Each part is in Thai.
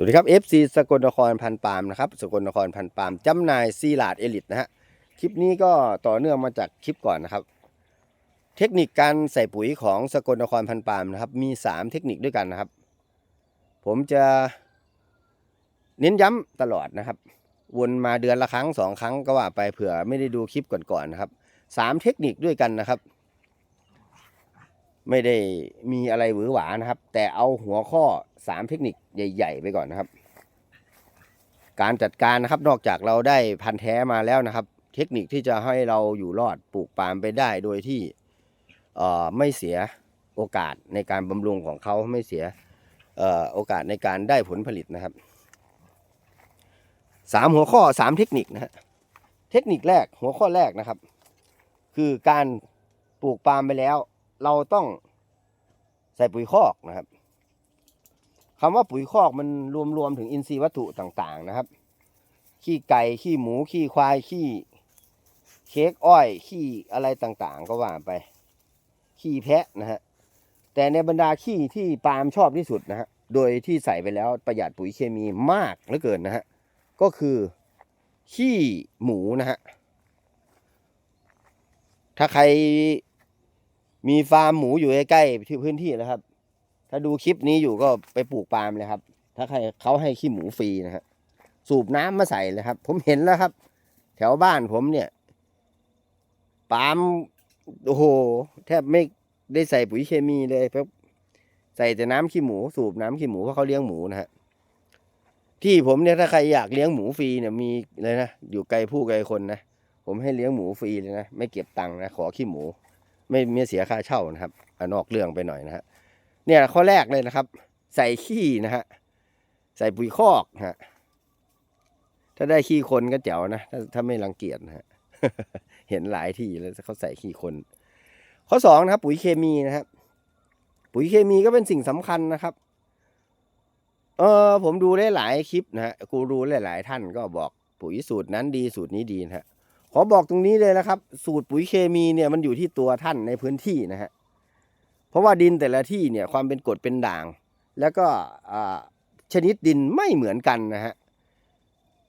สวัสดีครับ FC สกลนครพันปามนะครับสกลนครพันปามจำนายซีลาดเอลิทนะฮะคลิปนี้ก็ต่อเนื่องมาจากคลิปก่อนนะครับ เทคนิคการใส่ปุ๋ยของสกลนครพันปามนะครับ มี 3 เทคนิคด้วยกันนะครับ ผมจะเน้นย้ำตลอดนะครับ วนมาเดือนละครั้งสองครั้งก็ว่าไปเผื่อไม่ได้ดูคลิปก่อนๆนะครับสามเทคนิคด้วยกันนะครับ ไม่ได้มีอะไรหวือหวานะครับ แต่เอาหัวข้อ 3 เทคนิคใหญ่ ๆ ไปก่อนนะครับ การจัดการนะครับนอกจากเราได้พันธุ์แท้มาแล้วนะครับ เทคนิคที่จะให้เราอยู่รอดปลูกปาล์มไปได้โดยที่ไม่เสียโอกาสในการบำรุงของเขาไม่เสียออโอกาสในการได้ผลผลิตนะครับสามหัวข้อสามเทคนิคนะฮะเทคนิคแรกหัวข้อแรกนะครับ คือการปลูกปาล์มไปแล้ว เราต้องใส่ปุ๋ยคอกนะครับคำว่าปุ๋ยคอกมันรวมๆถึงอินทรีย์วัตถุต่างๆนะครับ ขี้ไก่ขี้หมูขี้ควายขี้เค้กอ้อยขี้อะไรต่างๆ ก็ว่าไป ขี้แพะนะฮะแต่ในบรรดาขี้ที่ปาล์มชอบที่สุดนะฮะโดยที่ใส่ไปแล้วประหยัดปุ๋ยเคมีมากเหลือเกินนะฮะก็คือขี้หมูนะฮะถ้าใคร มีฟาร์มหมูอยู่ใกล้ๆที่พื้นที่นะครับ ถ้าดูคลิปนี้อยู่ก็ไปปลูกปาล์มเลยครับ ถ้าใครเขาให้ขี้หมูฟรีนะฮะสูบน้ำมาใส่เลยครับ ผมเห็นแล้วครับ แถวบ้านผมเนี่ยปาล์มโอ้โห แทบไม่ได้ใส่ปุ๋ยเคมีเลยเพราะใส่แต่น้ำขี้หมู สูบน้ำขี้หมูเพราะเขาเลี้ยงหมูนะฮะที่ผมเนี่ยถ้าใครอยากเลี้ยงหมูฟรีเนี่ยมีเลยนะอยู่ไกลผู้ไกลคนนะผมให้เลี้ยงหมูฟรีเลยนะไม่เก็บตังค์นะขอขี้หมู ไม่ไม่เสียค่าเช่านะครับอนอกเรื่องไปหน่อยนะฮะเนี่ยข้อแรกเลยนะครับ ใส่ขี้นะฮะใส่ปุ๋ยคอกนะฮะถ้าได้ขี้คนก็แจ๋วนะถ้าถ้าไม่รังเกียจนะฮะเห็นหลายที่แล้วเขาใส่ขี้คน ข้อสองนะครับ ปุ๋ยเคมีนะครับ ปุ๋ยเคมีก็เป็นสิ่งสำคัญนะครับ เออผมดูได้หลายคลิปนะฮะกูรู้หลาย ๆ ท่านก็บอกปุ๋ยสูตรนั้นดีสูตรนี้ดีนะฮะ ขอบอกตรงนี้เลยนะครับ สูตรปุ๋ยเคมีเนี่ยมันอยู่ที่ตัวท่านในพื้นที่นะฮะเพราะว่าดินแต่ละที่เนี่ยความเป็นกรดเป็นด่าง แล้วก็ชนิดดินไม่เหมือนกันนะฮะ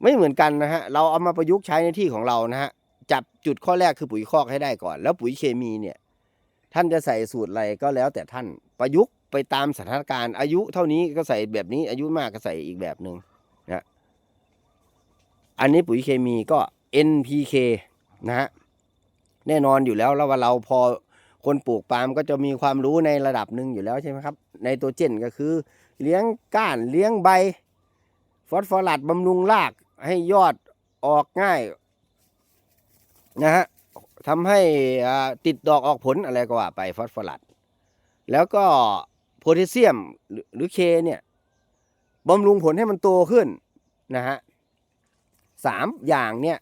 ไม่เหมือนกันนะฮะเราเอามาประยุกต์ใช้ในที่ของเรานะฮะจับจุดข้อแรกคือปุ๋ยคอกให้ได้ก่อน แล้วปุ๋ยเคมีเนี่ยท่านจะใส่สูตรอะไรก็แล้วแต่ท่านประยุกต์ไปตามสถานการณ์อายุเท่านี้ก็ใส่แบบนี้อายุมากก็ใส่อีกแบบหนึ่งนะอันนี้ปุ๋ยเคมีก็ NPK นะฮะแน่นอนอยู่แล้วแล้วว่าเราพอคนปลูกปาล์มก็จะมีความรู้ในระดับหนึ่งอยู่แล้วใช่ไหมครับ ในตัวเจนก็คือ เลี้ยงก้านเลี้ยงใบ ฟอสฟอรัสบำรุงรากให้ยอดออกง่ายนะฮะทำให้อ่าติดดอกออกผลอะไรก็ว่าไปฟอสฟอรัสแล้วก็โพแทสเซียมหรือเคเนี่ยบำรุงผลให้มันโตขึ้นนะฮะสามอย่างเนี่ย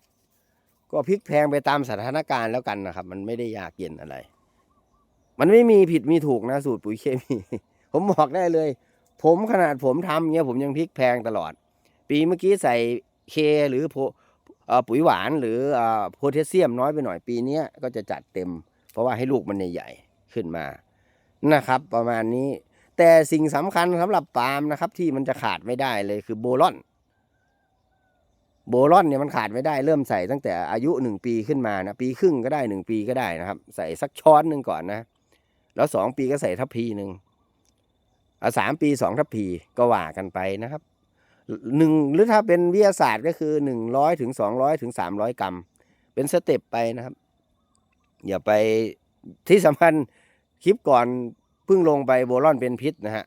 ก็พลิกแพงไปตามสถานการณ์แล้วกันนะครับ มันไม่ได้ยากเย็นอะไร มันไม่มีผิดมีถูกนะสูตรปุ๋ยเคมี ผมบอกได้เลย ผมขนาดผมทำเนี่ยผมยังพลิกแพงตลอด ปีเมื่อกี้ใส่เคหรือโพปุ๋ยหวานหรือโพแทสเซียมน้อยไปหน่อยปีนี้ก็จะจัดเต็ม เพราะว่าให้ลูกมันใหญ่ขึ้นมานะครับ ประมาณนี้ แต่สิ่งสำคัญสำหรับปาล์มนะครับ ที่มันจะขาดไม่ได้เลยคือโบลอน โบลอนเนี่ยมันขาดไม่ได้เริ่มใส่ตั้งแต่อายุหนึ่งปีขึ้นมานะปีครึ่งก็ได้หนึ่งปีก็ได้นะครับ ใส่สักช้อนหนึ่งก่อนนะ แล้วสองปีก็ใส่ทัพพีหนึ่งอะสามปีสองทัพพีก็ว่ากันไปนะครับหนึ่งหรือถ้าเป็นวิทยาศาสตร์ก็คือหนึ่งร้อยถึงสองร้อยถึงสามร้อยกรัม เป็นสเต็ปไปนะครับ อย่าไปที่สำคัญคลิปก่อนเพิ่งลงไปโบลอนเป็นพิษนะฮะ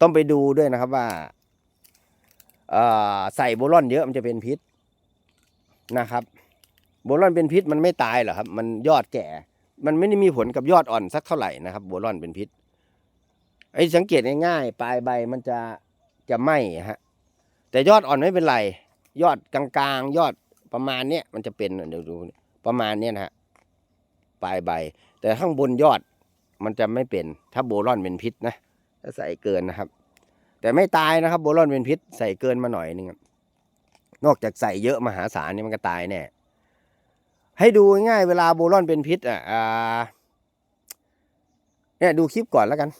ต้องไปดูด้วยนะครับว่า ใส่โบลอนเยอะมันจะเป็นพิษนะครับโบลอนเป็นพิษมันไม่ตายหรอครับ มันยอดแก่ มันไม่ได้มีผลกับยอดอ่อนสักเท่าไหร่นะครับโบลอนเป็นพิษไอ้สังเกตง่ายๆปลายใบมันจะจะไหม้ฮะแต่ยอดอ่อนไม่เป็นไร ยอดกลางๆ ยอดประมาณเนี้ยมันจะเป็นเดี๋ยวดูประมาณเนี้ยนะฮะปลายใบ แต่ข้างบนยอดมันจะไม่เป็น ถ้าโบลอนเป็นพิษนะถ้าใส่เกินนะครับ แต่ไม่ตายนะครับโบลอนเป็นพิษใส่เกินมาหน่อยนึงนอกจากใส่เยอะมหาศาลนี่มันก็ตายแน่ให้ดูง่ายเวลาโบลอนเป็นพิษอะเนี่ยดูคลิปก่อนแล้วกัน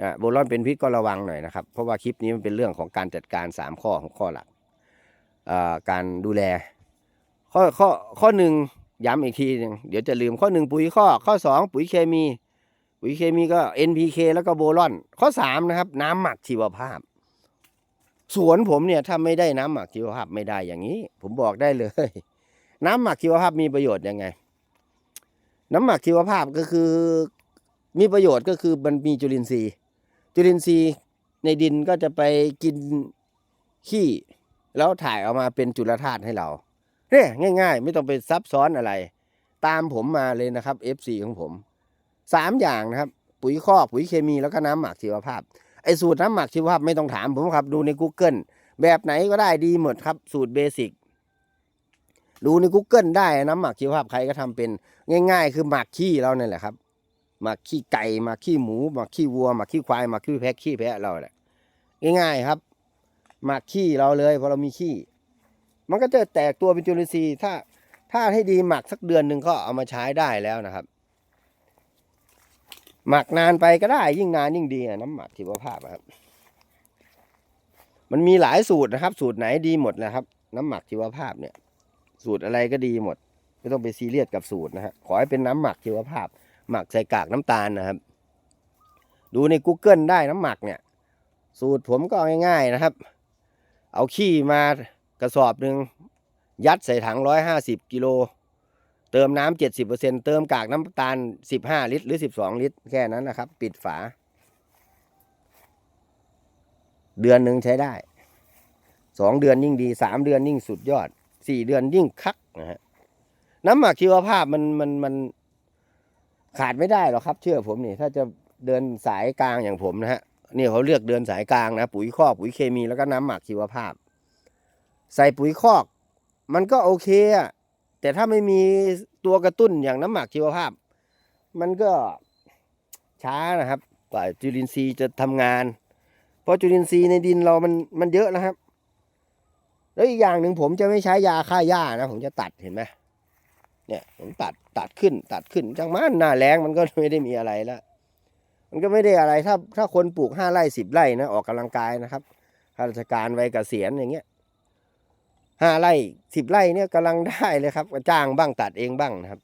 อ่าโบลอนเป็นพิษก็ระวังหน่อยนะครับ เพราะว่าคลิปนี้มันเป็นเรื่องของการจัดการสามข้อของข้อหลักอ่าการดูแล ข้อข้อข้อหนึ่งย้ำอีกทีหนึงเดี๋ยวจะลืมข้อหนึ่งปุ๋ยข้อข้อสองปุ๋ยเคมี ปุ๋ยเคมีก็ NPK แล้วก็โบลอน ข้อสามนะครับ น้ำหมักชีวภาพ สวนผมเนี่ยถ้าไม่ได้น้ำหมักชีวภาพไม่ได้อย่างนี้ ผมบอกได้เลย น้ำหมักชีวภาพมีประโยชน์ยังไง น้ำหมักชีวภาพก็คือ มีประโยชน์ก็คือมันมีจุลินทรีย์ จุลินทรีย์ในดินก็จะไปกินขี้แล้วถ่ายออกมาเป็นจุลธาตุให้เราเนี่ยง่าย ๆ ไม่ต้องไปซับซ้อนอะไร ตามผมมาเลยนะครับ FC ของผม สามอย่างนะครับ ปุ๋ยคอกปุ๋ยเคมีแล้วก็น้ำหมักชีวภาพไอ้สูตรน้ำหมักชีวภาพไม่ต้องถามผมครับ ดูใน Google แบบไหนก็ได้ดีหมดครับ สูตรเบสิกดูใน Google ได้น้ำหมักชีวภาพใครก็ทำเป็นง่าย ๆ คือหมักขี้เราเนี่ยแหละครับหมักขี้ไก่หมักขี้หมูหมักขี้วัวหมักขี้ควายหมักขี้แพะขี้แพะเราแหละง่ายๆครับหมักขี้เราเลยเพราะเรามีขี้ มันก็จะแตกตัวเป็นจุลินทรีย์ถ้าถ้าให้ดีหมักสักเดือนหนึ่งก็เอามาใช้ได้แล้วนะครับ หมักนานไปก็ได้ยิ่งนานยิ่งดีอะน้ำหมักชีวภาพครับ มันมีหลายสูตรนะครับ สูตรไหนดีหมดนะครับ น้ำหมักชีวภาพเนี่ย สูตรอะไรก็ดีหมด ไม่ต้องไปซีเรียสกับสูตรนะฮะขอให้เป็นน้ำหมักชีวภาพ หมักใส่กากน้ำตาลนะครับ ดูใน Google ได้น้ำหมักเนี่ย สูตรผมก็ง่าย ๆนะครับ เอาขี้มากระสอบหนึ่งยัดใส่ถังร้อยห้าสิบกิโล เติมน้ำเจ็ดสิบเปอร์เซ็นเติมกากน้ำตาลสิบห้าลิตร หรือสิบสองลิตร แค่นั้นนะครับ ปิดฝา เดือนหนึ่งใช้ได้สองเดือนยิ่งดีสามเดือนยิ่งสุดยอดสี่เดือนยิ่งคักนะฮะน้ำหมักชีวภาพมันมันมันขาดไม่ได้หรอกครับ เชื่อผมนี่ ถ้าจะเดินสายกลางอย่างผมนะฮะนี่เขาเลือกเดินสายกลางนะปุ๋ยคอกปุ๋ยเคมีแล้วก็น้ำหมักชีวภาพ ใส่ปุ๋ยคอก มันก็โอเคอะ แต่ถ้าไม่มีตัวกระตุ้นอย่างน้ำหมักชีวภาพ มันก็ช้านะครับ กว่าจุลินทรีย์จะทำงาน เพราะจุลินทรีย์ในดินเรามันมันเยอะนะครับ แล้วอีกอย่างหนึ่งผมจะไม่ใช้ยาฆ่าหญ้านะ ผมจะตัดเห็นไหมเนี่ยผมตัดตัดขึ้น ตัดขึ้นจังมันหน้าแรงมันก็ไม่ได้มีอะไรแล้วมันก็ไม่ได้อะไรถ้าถ้าคนปลูกห้าไร่สิบไร่นะออกกำลังกายนะครับข้าราชการวัยเกษียณอย่างเงี้ย ห้าไร่สิบไร่เนี่ยกำลังได้เลยครับจ้างบ้างตัดเองบ้างนะครับ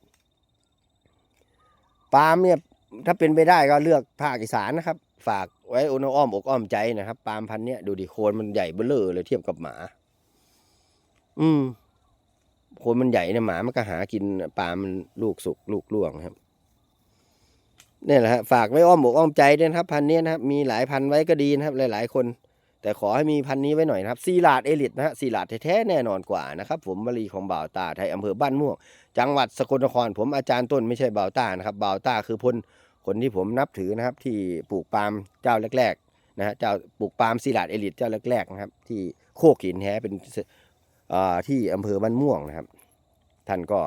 ปาล์มเนี่ยถ้าเป็นไปได้ก็เลือกภาคอีสานนะครับ ฝากไว้อนอ้อมอกอ้อมใจนะครับปาล์มพันธุ์เนี้ยดูดิโคนมันใหญ่เบ้อเร่อเลยเทียบกับหมา อืมโคนมันใหญ่เนี่ยหมามันก็หากินปลามันลูกสุกลูกล่วงครับนี่แหละฮะฝากไว้อ้อมอกอ้อมใจด้วยนะครับ พันธุ์นี้นะครับ มีหลายพันธุ์ไว้ก็ดีนะครับ หลาย ๆ คน แต่ขอให้มีพันนี้ไว้หน่อยนะครับซีลาดเอลิทนะฮะซีลาดแท้ๆแน่นอนกว่านะครับผมบรีของบ่าวตาไทยอำเภอบ้านม่วง จังหวัดสกลนครผมอาจารย์ต้นไม่ใช่บ่าวตานะครับบ่าวตาคือพลคนที่ผมนับถือนะครับ ที่ปลูกปาล์มเจ้าแรกๆนะฮะเจ้าปลูกปาล์มซีลาดเอลิทเจ้าแรกๆนะครับ ที่โคกหินแท้เป็นอ่าที่อำเภอบ้านม่วงนะครับ ท่านก็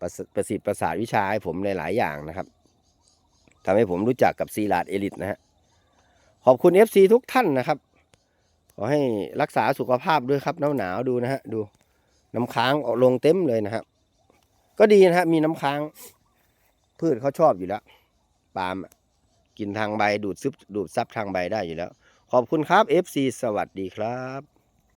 ประสิทธิ์ประสาทวิชาให้ผมในหลายอย่างนะครับทำให้ผมรู้จักกับซีลาดเอลิทนะฮะขอบคุณ FC ทุกท่านนะครับ อให้รักษาสุขภาพด้วยครับหนาวหนาวดูนะฮะดูน้ำค้างออกลงเต็มเลยนะครับ ก็ดีนะฮะมีน้ำค้าง พืชเขาชอบอยู่แล้วปาล์มกินทางใบดูดซึบดูดซับทางใบได้อยู่แล้ว ขอบคุณครับ FC สวัสดีครับ